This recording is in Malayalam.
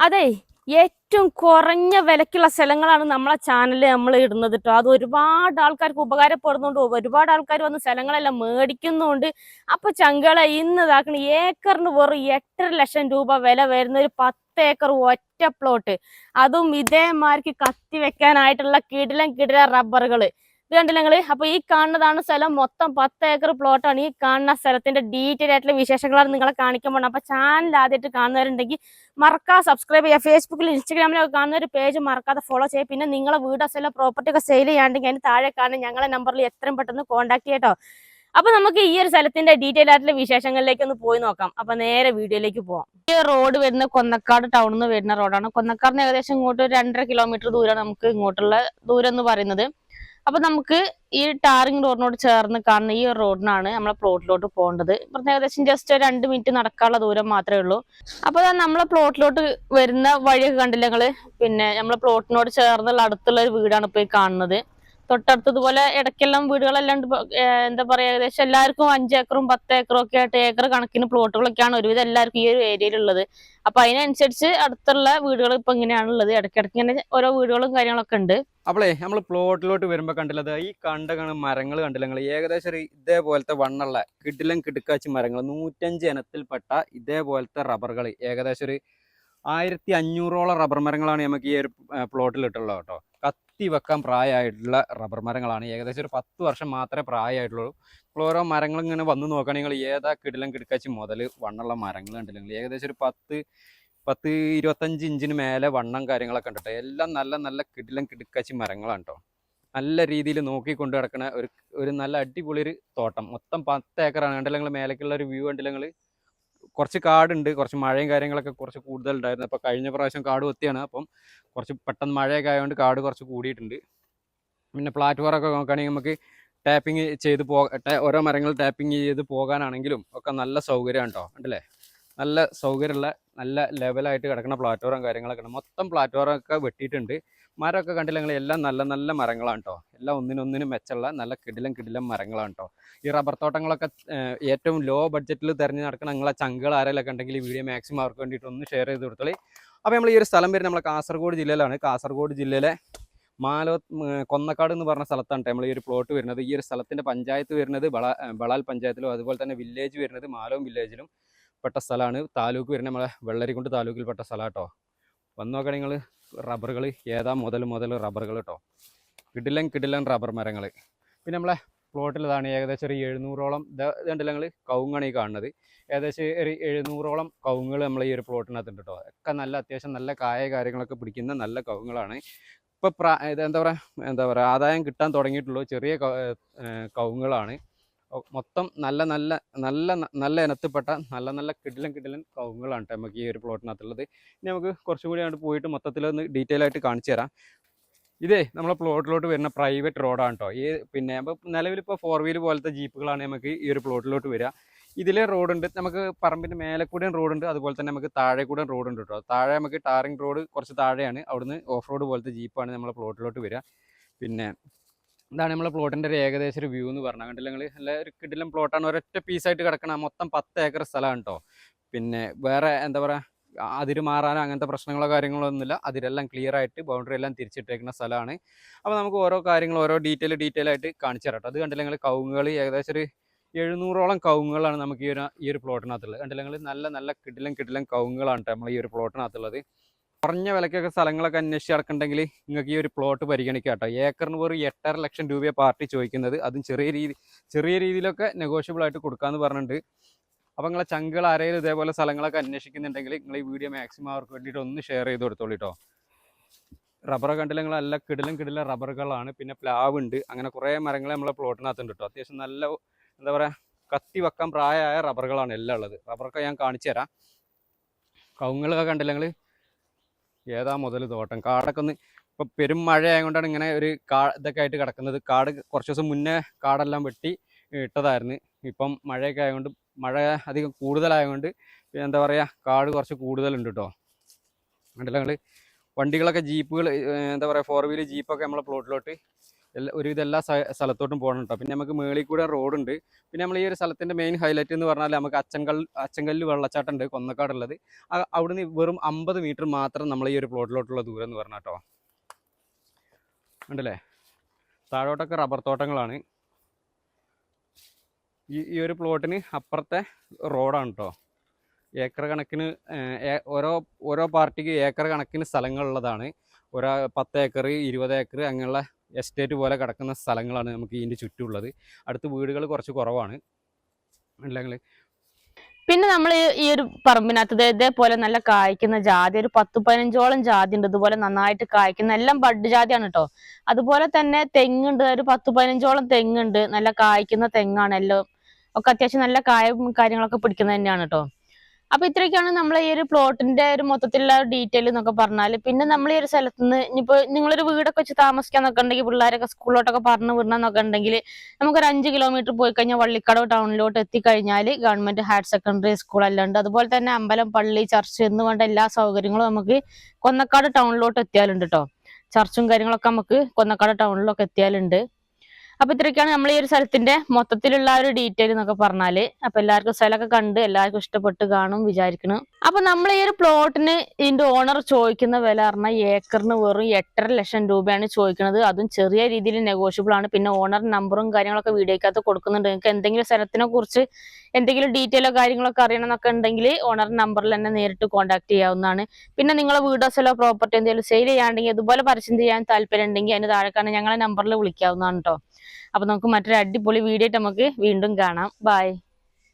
അതെ ഏറ്റവും കുറഞ്ഞ വിലക്കുള്ള സ്ഥലങ്ങളാണ് നമ്മളെ ചാനലിൽ നമ്മൾ ഇടുന്നത് കേട്ടോ അത് ഒരുപാട് ആൾക്കാർക്ക് ഉപകാരപ്പെടുന്നുണ്ട്. ഒരുപാട് ആൾക്കാർ വന്ന് സ്ഥലങ്ങളെല്ലാം മേടിക്കുന്നുണ്ട്. അപ്പൊ ചങ്കള ഇന്ന് ഇതാക്കണ ഏക്കറിന് വെറും എട്ടര ലക്ഷം രൂപ വില വരുന്ന ഒരു പത്ത് ഏക്കർ ഒറ്റ പ്ലോട്ട് അതും ഇതേമാർക്ക് കത്തി വെക്കാനായിട്ടുള്ള കിടിലം കിടില റബ്ബറുകൾ ഇത് കണ്ടില്ല അപ്പൊ ഈ കാണുന്നതാണ് സ്ഥലം. മൊത്തം പത്ത് ഏക്കർ പ്ലോട്ടാണ് ഈ കാണുന്ന സ്ഥലത്തിന്റെ ഡീറ്റെയിൽ ആയിട്ടുള്ള വിശേഷങ്ങളാണ് നിങ്ങളെ കാണിക്കാൻ പോകണം അപ്പൊ ചാനൽ ആദ്യമായിട്ട് കാണുന്നവരുണ്ടെങ്കിൽ മറക്കാതെ സബ്സ്ക്രൈബ് ചെയ്യുക. ഫേസ്ബുക്കിൽ ഇൻസ്റ്റാഗ്രാമിലൊക്കെ കാണുന്ന ഒരു പേജ് മറക്കാതെ ഫോളോ ചെയ്യുക. പിന്നെ നിങ്ങളെ വീട് സ്ഥലം പ്രോപ്പർട്ടി ഒക്കെ സെയിൽ ചെയ്യാണ്ടെങ്കിൽ അതിന് താഴെ കാണുന്ന ഞങ്ങളെ നമ്പറിൽ എത്രയും പെട്ടെന്ന് കോൺടാക്ട് ചെയ്യട്ടോ അപ്പൊ നമുക്ക് ഈ ഒരു സ്ഥലത്തിന്റെ ഡീറ്റെയിൽ ആയിട്ടുള്ള വിശേഷങ്ങളിലേക്ക് ഒന്ന് പോയി നോക്കാം. അപ്പൊ നേരെ വീഡിയോയിലേക്ക് പോവാം. ഈ റോഡ് വരുന്ന കൊന്നക്കാട് ടൗണിൽ നിന്ന് വരുന്ന റോഡാണ് കൊന്നക്കാടിന് ഏകദേശം ഇങ്ങോട്ട് രണ്ടര കിലോമീറ്റർ ദൂരമാണ് നമുക്ക് ഇങ്ങോട്ടുള്ള ദൂരം എന്ന് പറയുന്നത്. അപ്പൊ നമുക്ക് ഈ ടാറിംഗ് റോഡിനോട് ചേർന്ന് കാണുന്ന ഈ ഒരു റോഡിനാണ് നമ്മളെ പ്ലോട്ടിലോട്ട് പോകേണ്ടത്. ഇവിടുന്ന് ഏകദേശം ജസ്റ്റ് രണ്ട് മിനിറ്റ് നടക്കാനുള്ള ദൂരം മാത്രമേ ഉള്ളൂ. അപ്പൊ നമ്മളെ പ്ലോട്ടിലോട്ട് വരുന്ന വഴിയൊക്കെ കണ്ടില്ല ഞങ്ങൾ പിന്നെ നമ്മളെ പ്ലോട്ടിനോട് ചേർന്നുള്ള അടുത്തുള്ള ഒരു വീടാണ് ഇപ്പൊ ഈ കാണുന്നത്. തൊട്ടടുത്ത് ഇതുപോലെ ഇടയ്ക്കെല്ലാം വീടുകളെല്ലാം എന്താ പറയാ ഏകദേശം എല്ലാവർക്കും അഞ്ച് ഏക്കറും പത്ത് ഏക്കറും ഒക്കെ ആയിട്ട് ഏക്കർ കണക്കിന് പ്ലോട്ടുകളൊക്കെയാണ് ഒരുവിധം എല്ലാവർക്കും ഈ ഒരു ഏരിയയിലുള്ളത് അപ്പൊ അതിനനുസരിച്ച് അടുത്തുള്ള വീടുകൾ ഇപ്പൊ ഇങ്ങനെയാണുള്ളത് ഇടയ്ക്കിടയ്ക്ക് ഇങ്ങനെ ഓരോ വീടുകളും കാര്യങ്ങളൊക്കെ ഉണ്ട്. അപ്പളേ നമ്മൾ പ്ലോട്ടിലോട്ട് വരുമ്പോൾ കണ്ടില്ലത് ഈ കണ്ട മരങ്ങൾ കണ്ടില്ല ഏകദേശം ഇതേപോലത്തെ വണ്ണുള്ള കിടിലം കിടുക്കാച്ചി മരങ്ങൾ നൂറ്റഞ്ച് ഇനത്തിൽപ്പെട്ട ഇതേപോലത്തെ റബ്ബറുകൾ ഏകദേശം ഒരു ആയിരത്തി അഞ്ഞൂറോളം റബ്ബർ മരങ്ങളാണ് നമുക്ക് ഈ ഒരു പ്ലോട്ടിലിട്ടുള്ളത് കേട്ടോ. കത്തി വെക്കാൻ പ്രായമായിട്ടുള്ള റബ്ബർ മരങ്ങളാണ്. ഏകദേശം ഒരു പത്ത് വർഷം മാത്രമേ പ്രായമായിട്ടുള്ളൂ. ഓരോ മരങ്ങൾ ഇങ്ങനെ വന്ന് നോക്കുകയാണെങ്കിൽ ഏതാ കിടിലം കിടക്കാച്ച് മുതൽ വണ്ണുള്ള മരങ്ങൾ കണ്ടില്ല നിങ്ങൾ ഏകദേശം ഒരു പത്ത് പത്ത് ഇരുപത്തഞ്ച് ഇഞ്ചിന് മേലെ വണ്ണം കാര്യങ്ങളൊക്കെ ഉണ്ട് കേട്ടോ. എല്ലാം നല്ല നല്ല കിടിലം കിടക്കാച്ച് മരങ്ങളാണ് കേട്ടോ. നല്ല രീതിയിൽ നോക്കിക്കൊണ്ട് കിടക്കുന്ന ഒരു ഒരു നല്ല അടിപൊളി ഒരു തോട്ടം. മൊത്തം പത്ത് ഏക്കറാണ്. കണ്ടില്ലെങ്കിൽ മേലേക്കുള്ള ഒരു വ്യൂ കണ്ടില്ലെങ്കിൽ കുറച്ച് കാടുണ്ട് കുറച്ച് മഴയും കാര്യങ്ങളൊക്കെ കുറച്ച് കൂടുതലുണ്ടായിരുന്നു. അപ്പോൾ കഴിഞ്ഞ പ്രാവശ്യം കാട് കൊത്തിയാണ്. അപ്പം കുറച്ച് പെട്ടെന്ന് മഴയൊക്കെ ആയതുകൊണ്ട് കാട് കുറച്ച് കൂടിയിട്ടുണ്ട്. പിന്നെ പ്ലാറ്റ്ഫോറൊക്കെ നോക്കുകയാണെങ്കിൽ നമുക്ക് ടാപ്പിംഗ് ചെയ്ത് പോ ഓരോ മരങ്ങൾ ടാപ്പിംഗ് ചെയ്ത് പോകാനാണെങ്കിലും ഒക്കെ നല്ല സൗകര്യമാണ് കേട്ടോ. ഉണ്ടല്ലേ നല്ല സൗകര്യമുള്ള നല്ല ലെവലായിട്ട് കിടക്കുന്ന പ്ലാറ്റോറും കാര്യങ്ങളൊക്കെ മൊത്തം പ്ലാറ്റോറൊക്കെ വെട്ടിയിട്ടുണ്ട്. മരമൊക്കെ കണ്ടില്ല നിങ്ങൾ എല്ലാം നല്ല നല്ല മരങ്ങളാണ് കേട്ടോ എല്ലാം ഒന്നിനൊന്നിനും മെച്ചമുള്ള നല്ല കിടിലം കിടിലം മരങ്ങളാണ് കേട്ടോ ഈ റബ്ബർ തോട്ടങ്ങളൊക്കെ ഏറ്റവും ലോ ബഡ്ജറ്റിൽ തിരഞ്ഞു നടക്കുന്ന നിങ്ങളെ ചങ്കുകൾ ആരെങ്കിലൊക്കെ ഉണ്ടെങ്കിൽ ഈ വീഡിയോ മാക്സിമം അവർക്ക് വേണ്ടിയിട്ട് ഒന്ന് ഷെയർ ചെയ്ത് കൊടുത്തോളി. അപ്പോൾ നമ്മൾ ഈ ഒരു സ്ഥലം വരുന്നത് നമ്മളെ കാസർഗോഡ് ജില്ലയിലാണ്. കാസർഗോഡ് ജില്ലയിലെ മാലോ കൊന്നക്കാട് എന്ന് പറഞ്ഞ സ്ഥലത്താണ് നമ്മൾ ഈ ഒരു പ്ലോട്ട് വരുന്നത്. ഈ ഒരു സ്ഥലത്തിന്റെ പഞ്ചായത്ത് വരുന്നത് ബളാൽ പഞ്ചായത്തിലും അതുപോലെ തന്നെ വില്ലേജ് വരുന്നത് മാലോം വില്ലേജിലും പെട്ട സ്ഥലമാണ് താലൂക്ക് വരുന്ന നമ്മളെ വെള്ളരിക്കുണ്ട് താലൂക്കിൽപ്പെട്ട സ്ഥലം കേട്ടോ വന്ന് നോക്കണ നിങ്ങൾ റബ്ബറുകൾ ഏതാ മുതൽ മുതൽ റബ്ബറുകൾ കേട്ടോ കിടിലൻ കിടിലൻ റബ്ബർ മരങ്ങൾ പിന്നെ നമ്മളെ പ്ലോട്ടിൽ ഇതാണ് ഏകദേശം ഒരു എഴുന്നൂറോളം ഇതുണ്ടല്ലോ ഞങ്ങൾ കവുങ്ങാണ് ഈ കാണുന്നത്. ഏകദേശം ഒരു എഴുന്നൂറോളം കവുങ്ങുകൾ നമ്മൾ ഈ ഒരു പ്ലോട്ടിനകത്തുണ്ട് കേട്ടോ ഒക്കെ നല്ല അത്യാവശ്യം നല്ല കായ കാര്യങ്ങളൊക്കെ പിടിക്കുന്ന നല്ല കവുങ്ങുകളാണ്. ഇപ്പോൾ പ്രാ ഇത് എന്താ പറയുക എന്താ പറയുക ആദായം കിട്ടാൻ തുടങ്ങിയിട്ടുള്ളൂ. ചെറിയ കവുങ്ങുകളാണ്. മൊത്തം നല്ല നല്ല നല്ല നല്ല ഇനത്തിൽപ്പെട്ട നല്ല നല്ല കിടിലൻ കിടിലൻ കവുങ്ങുകളാണ് ട്ടോ നമുക്ക് ഈ ഒരു പ്ലോട്ടിനകത്തുള്ളത്. ഇനി നമുക്ക് കുറച്ചും കൂടി അങ്ങോട്ട് പോയിട്ട് മൊത്തത്തിൽ ഒന്ന് ഡീറ്റെയിൽ ആയിട്ട് കാണിച്ചു തരാം. ഇതേ നമ്മളെ പ്ലോട്ടിലോട്ട് വരുന്ന പ്രൈവറ്റ് റോഡാണ് കേട്ടോ ഈ പിന്നെ അപ്പോൾ നിലവിലിപ്പോൾ ഫോർ വീൽ പോലത്തെ ജീപ്പുകളാണ് നമുക്ക് ഈ ഒരു പ്ലോട്ടിലോട്ട് വരിക. ഇതിലെ റോഡുണ്ട് നമുക്ക് പറമ്പിന്റെ മേലെ കൂടെയും റോഡുണ്ട് അതുപോലെ തന്നെ നമുക്ക് താഴെ കൂടെയും റോഡുണ്ട് കേട്ടോ താഴെ നമുക്ക് ടാറിംഗ് റോഡ് കുറച്ച് താഴെയാണ്. അവിടുന്ന് ഓഫ് റോഡ് പോലത്തെ ജീപ്പാണ് നമ്മളെ പ്ലോട്ടിലോട്ട് വരിക. പിന്നെ ഇതാണ് നമ്മളെ പ്ലോട്ടിന്റെ ഒരു ഏകദേശം ഒരു വ്യൂ എന്ന് പറഞ്ഞാൽ കണ്ടില്ല നിങ്ങൾ നല്ല ഒരു കിടിലും പ്ലോട്ടാണ് ഒരൊറ്റ പീസായിട്ട് കിടക്കണ. മൊത്തം പത്ത് ഏക്കർ സ്ഥലമാണ് കേട്ടോ പിന്നെ വേറെ എന്താ പറയുക അതിര് മാറാനോ അങ്ങനത്തെ പ്രശ്നങ്ങളോ കാര്യങ്ങളോ ഒന്നുമില്ല. അതിരെല്ലാം ക്ലിയർ ആയിട്ട് ബൗണ്ടറി എല്ലാം തിരിച്ചിട്ടേക്കുന്ന സ്ഥലമാണ്. അപ്പോൾ നമുക്ക് ഓരോ കാര്യങ്ങൾ ഓരോ ഡീറ്റെയിൽ ഡീറ്റെയിൽ ആയിട്ട് കാണിച്ചു തരാം. അത് കണ്ടില്ല നിങ്ങൾ കവുങ്ങുകൾ ഏകദേശം ഒരു എഴുന്നൂറോളം കവുങ്ങുകളാണ് നമുക്ക് ഈ ഒരു ഈ ഒരു പ്ലോട്ടിനകത്തുള്ളത് കണ്ടില്ല നിങ്ങൾ നല്ല നല്ല കിടിലം കിടിലം കവുങ്ങുകളാണ് നമ്മൾ ഈ ഒരു പ്ലോട്ടിനകത്തുള്ളത് കുറഞ്ഞ വിലക്കൊക്കെ സ്ഥലങ്ങളൊക്കെ അന്വേഷിച്ച് നടക്കണ്ടെങ്കിൽ നിങ്ങൾക്ക് ഈ ഒരു പ്ലോട്ട് പരിഗണിക്കാം കേട്ടോ. ഏക്കറിന് വെറും എട്ടര ലക്ഷം രൂപയെ പാർട്ടി ചോദിക്കുന്നത്. അതും ചെറിയ രീതി ചെറിയ രീതിയിലൊക്കെ നെഗോഷ്യബിൾ ആയിട്ട് കൊടുക്കാമെന്ന് പറഞ്ഞിട്ടുണ്ട്. അപ്പോൾ നിങ്ങളെ ചങ്കുകൾ ആരെങ്കിലും ഇതേപോലെ സ്ഥലങ്ങളൊക്കെ അന്വേഷിക്കുന്നുണ്ടെങ്കിൽ നിങ്ങൾ ഈ വീഡിയോ മാക്സിമം അവർക്ക് വേണ്ടിയിട്ട് ഒന്ന് ഷെയർ ചെയ്ത് കൊടുത്തോളൂ കേട്ടോ റബ്ബർ കണ്ടില്ല നിങ്ങൾ നല്ല കിടിലും കിടിലും റബ്ബറുകളാണ് പിന്നെ പ്ലാവ് ഉണ്ട്. അങ്ങനെ കുറേ മരങ്ങൾ നമ്മളെ പ്ലോട്ടിനകത്തുണ്ട് കേട്ടോ അത്യാവശ്യം നല്ല എന്താ പറയുക കത്തി വെക്കാൻ പ്രായമായ റബ്ബറുകളാണ് എല്ലാം ഉള്ളത്. റബ്ബറൊക്കെ ഞാൻ കാണിച്ചു തരാം. കവുങ്ങളൊക്കെ കണ്ടില്ല നിങ്ങൾ ഏതാ മുതൽ തോട്ടം? കാടൊക്കെ ഒന്ന് ഇപ്പം പെരും മഴ ആയതുകൊണ്ടാണ് ഇങ്ങനെ ഒരു കാ ഇതൊക്കെ ആയിട്ട് കിടക്കുന്നത്. കാട് കുറച്ച് ദിവസം മുന്നേ കാടെല്ലാം വെട്ടി ഇട്ടതായിരുന്നു. ഇപ്പം മഴയൊക്കെ ആയതുകൊണ്ട് മഴ അധികം കൂടുതലായതുകൊണ്ട് എന്താ പറയുക കാട് കുറച്ച് കൂടുതലുണ്ട് കേട്ടോ കണ്ടില്ല ഞങ്ങൾ വണ്ടികളൊക്കെ ജീപ്പുകൾ എന്താ പറയുക ഫോർ വീലർ ജീപ്പൊക്കെ നമ്മളെ പ്ലോട്ടിലോട്ട് എല്ലാ ഒരുവിധ എല്ലാ സ്ഥ- സ്ഥലത്തോട്ടും പോകണം കേട്ടോ പിന്നെ നമുക്ക് മേളിൽ കൂടെ റോഡുണ്ട്. പിന്നെ നമ്മൾ ഈ ഒരു സ്ഥലത്തിന്റെ മെയിൻ ഹൈലൈറ്റ് എന്ന് പറഞ്ഞാൽ നമുക്ക് അച്ചങ്കൽ അച്ചങ്കല്ല് വെള്ളച്ചാട്ടം ഉണ്ട് കൊന്നക്കാടുള്ളത്. അവിടെ അവിടുന്ന് വെറും അമ്പത് മീറ്റർ മാത്രം നമ്മൾ ഈ ഒരു പ്ലോട്ടിലോട്ടുള്ള ദൂരം എന്ന് പറഞ്ഞാൽ കേട്ടോ ഉണ്ടല്ലേ? താഴോട്ടൊക്കെ റബ്ബർ തോട്ടങ്ങളാണ്. ഈ ഈ ഒരു പ്ലോട്ടിന് അപ്പുറത്തെ റോഡാണ് കേട്ടോ ഏക്കർ കണക്കിന് ഓരോ ഓരോ പാർട്ടിക്ക് ഏക്കർ കണക്കിന് സ്ഥലങ്ങളുള്ളതാണ്. ഒരാ പത്ത് ഏക്കർ ഇരുപത് ഏക്കർ അങ്ങനെയുള്ള എസ്റ്റേറ്റ് പോലെ കിടക്കുന്ന സ്ഥലങ്ങളാണ് നമുക്ക് ഇതിന്റെ ചുറ്റുമുള്ളത്. അടുത്ത് വീടുകൾ കുറച്ച് കുറവാണ്. അല്ലെങ്കിൽ പിന്നെ നമ്മൾ ഈ ഒരു പറമ്പിനകത്ത് ഇതേപോലെ നല്ല കായ്ക്കുന്ന ജാതി ഒരു പത്ത് പതിനഞ്ചോളം ജാതി ഉണ്ട് ഇതുപോലെ നന്നായിട്ട് കായ്ക്കുന്ന എല്ലാം ബഡ് ജാതിയാണ് കേട്ടോ അതുപോലെ തന്നെ തെങ്ങുണ്ട് ഒരു പത്ത് പതിനഞ്ചോളം തെങ്ങുണ്ട് നല്ല കായ്ക്കുന്ന തെങ്ങാണ് എല്ലാം ഒക്കെ അത്യാവശ്യം നല്ല കായും കാര്യങ്ങളൊക്കെ പിടിക്കുന്നത് തന്നെയാണ് കേട്ടോ അപ്പൊ ഇത്രയൊക്കെയാണ് നമ്മൾ ഈ ഒരു പ്ലോട്ടിന്റെ ഒരു മൊത്തത്തിലുള്ള ഡീറ്റെയിൽ എന്നൊക്കെ പറഞ്ഞാൽ പിന്നെ നമ്മൾ ഈ ഒരു സ്ഥലത്ത് നിന്ന് ഇനിയിപ്പോ നിങ്ങളൊരു വീടൊക്കെ വെച്ച് താമസിക്കാന്നൊക്കെ ഉണ്ടെങ്കിൽ പിള്ളേരൊക്കെ സ്കൂളിലോട്ടൊക്കെ പറഞ്ഞു വിടണമെന്നൊക്കെ ഉണ്ടെങ്കിൽ നമുക്കൊരു അഞ്ച് കിലോമീറ്റർ പോയി കഴിഞ്ഞാൽ വള്ളിക്കടവ് ടൗണിലോട്ട് എത്തിക്കഴിഞ്ഞാൽ ഗവൺമെന്റ് ഹയർ സെക്കൻഡറി സ്കൂൾ എല്ലാം ഉണ്ട് അതുപോലെ തന്നെ അമ്പലം പള്ളി ചർച്ച് എന്ന് വേണ്ട എല്ലാ സൗകര്യങ്ങളും നമുക്ക് കൊന്നക്കാട് ടൗണിലോട്ട് എത്തിയാലുണ്ട് കേട്ടോ ചർച്ചും കാര്യങ്ങളൊക്കെ നമുക്ക് കൊന്നക്കാട് ടൗണിലൊക്കെ എത്തിയാലുണ്ട്. അപ്പൊ ഇത്രയൊക്കെയാണ് നമ്മൾ ഈ ഒരു സ്ഥലത്തിന്റെ മൊത്തത്തിലുള്ള ഒരു ഡീറ്റെയിൽ എന്നൊക്കെ പറഞ്ഞാൽ. അപ്പൊ എല്ലാവർക്കും സ്ഥലമൊക്കെ കണ്ട് എല്ലാവർക്കും ഇഷ്ടപ്പെട്ട് കാണും വിചാരിക്കണം അപ്പൊ നമ്മൾ ഈ ഒരു പ്ലോട്ടിന് ഇതിന്റെ ഓണർ ചോദിക്കുന്ന വില പറഞ്ഞാൽ ഏക്കറിന് വെറും എട്ടര ലക്ഷം രൂപയാണ് ചോദിക്കുന്നത്. അതും ചെറിയ രീതിയിൽ നെഗോഷ്യബിൾ ആണ്. പിന്നെ ഓണർ നമ്പറും കാര്യങ്ങളൊക്കെ വീഡിയോക്കകത്ത് കൊടുക്കുന്നുണ്ട്. നിങ്ങൾക്ക് എന്തെങ്കിലും സ്ഥലത്തിനെ കുറിച്ച് എന്തെങ്കിലും ഡീറ്റെയിലോ കാര്യങ്ങളൊക്കെ അറിയണമെന്നൊക്കെ ഉണ്ടെങ്കിൽ ഓണർ നമ്പറിൽ തന്നെ നേരിട്ട് കോൺടാക്ട് ചെയ്യാവുന്നതാണ്. പിന്നെ നിങ്ങളെ വീടോ സ്ഥലോ പ്രോപ്പർട്ടി എന്തെങ്കിലും സെയിൽ ചെയ്യാണ്ടെങ്കിൽ അതുപോലെ പരസ്യം ചെയ്യാൻ താല്പര്യം ഉണ്ടെങ്കിൽ അതിന് താഴെക്കാണ് ഞങ്ങളെ നമ്പറിൽ വിളിക്കാവുന്നതാണ് കേട്ടോ അപ്പൊ നമുക്ക് മറ്റൊരു അടിപൊളി വീഡിയോ നമുക്ക് വീണ്ടും കാണാം. ബൈ